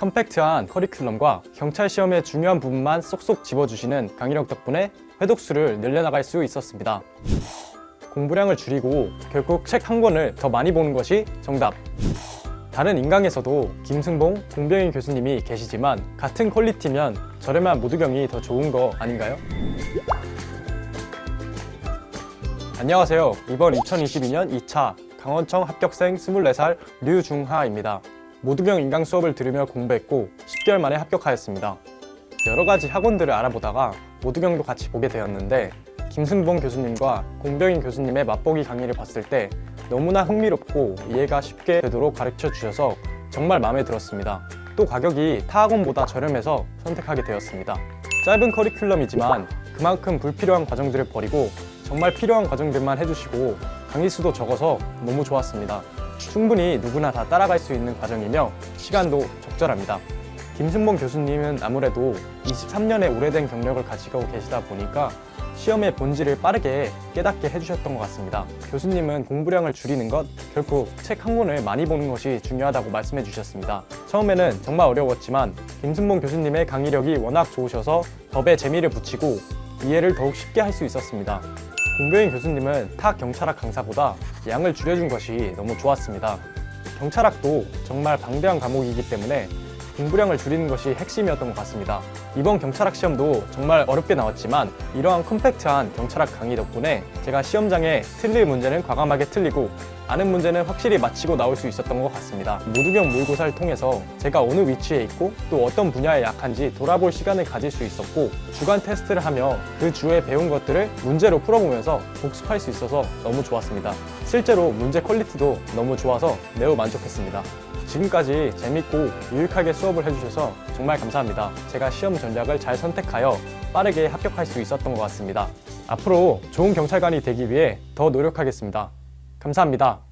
컴팩트한 커리큘럼과 경찰 시험의 중요한 부분만 쏙쏙 집어주시는 강의력 덕분에 회독수를 늘려나갈 수 있었습니다. 공부량을 줄이고 결국 책 한 권을 더 많이 보는 것이 정답. 다른 인강에서도 김승봉, 공병인 교수님이 계시지만 같은 퀄리티면 저렴한 모두경이 더 좋은 거 아닌가요? 안녕하세요. 이번 2022년 2차 강원청 합격생 24살 류중하입니다. 모두경 인강 수업을 들으며 공부했고 10개월 만에 합격하였습니다. 여러 가지 학원들을 알아보다가 모두경도 같이 보게 되었는데 김승봉 교수님과 공병인 교수님의 맛보기 강의를 봤을 때 너무나 흥미롭고 이해가 쉽게 되도록 가르쳐 주셔서 정말 마음에 들었습니다. 또 가격이 타 학원보다 저렴해서 선택하게 되었습니다. 짧은 커리큘럼이지만 그만큼 불필요한 과정들을 버리고 정말 필요한 과정들만 해주시고 강의 수도 적어서 너무 좋았습니다. 충분히 누구나 다 따라갈 수 있는 과정이며 시간도 적절합니다. 김승봉 교수님은 아무래도 23년의 오래된 경력을 가지고 계시다 보니까 시험의 본질을 빠르게 깨닫게 해주셨던 것 같습니다. 교수님은 공부량을 줄이는 것, 결국 책 한 권을 많이 보는 것이 중요하다고 말씀해 주셨습니다. 처음에는 정말 어려웠지만 김승봉 교수님의 강의력이 워낙 좋으셔서 법에 재미를 붙이고 이해를 더욱 쉽게 할 수 있었습니다. 공병인 교수님은 타 경찰학 강사보다 양을 줄여준 것이 너무 좋았습니다. 경찰학도 정말 방대한 과목이기 때문에 공부량을 줄이는 것이 핵심이었던 것 같습니다. 이번 경찰학 시험도 정말 어렵게 나왔지만 이러한 컴팩트한 경찰학 강의 덕분에 제가 시험장에 틀릴 문제는 과감하게 틀리고 아는 문제는 확실히 맞히고 나올 수 있었던 것 같습니다. 모두경 모의고사를 통해서 제가 어느 위치에 있고 또 어떤 분야에 약한지 돌아볼 시간을 가질 수 있었고 주간 테스트를 하며 그 주에 배운 것들을 문제로 풀어보면서 복습할 수 있어서 너무 좋았습니다. 실제로 문제 퀄리티도 너무 좋아서 매우 만족했습니다. 지금까지 재밌고 유익하게 수업을 해주셔서 정말 감사합니다. 제가 시험 전략을 잘 선택하여 빠르게 합격할 수 있었던 것 같습니다. 앞으로 좋은 경찰관이 되기 위해 더 노력하겠습니다. 감사합니다.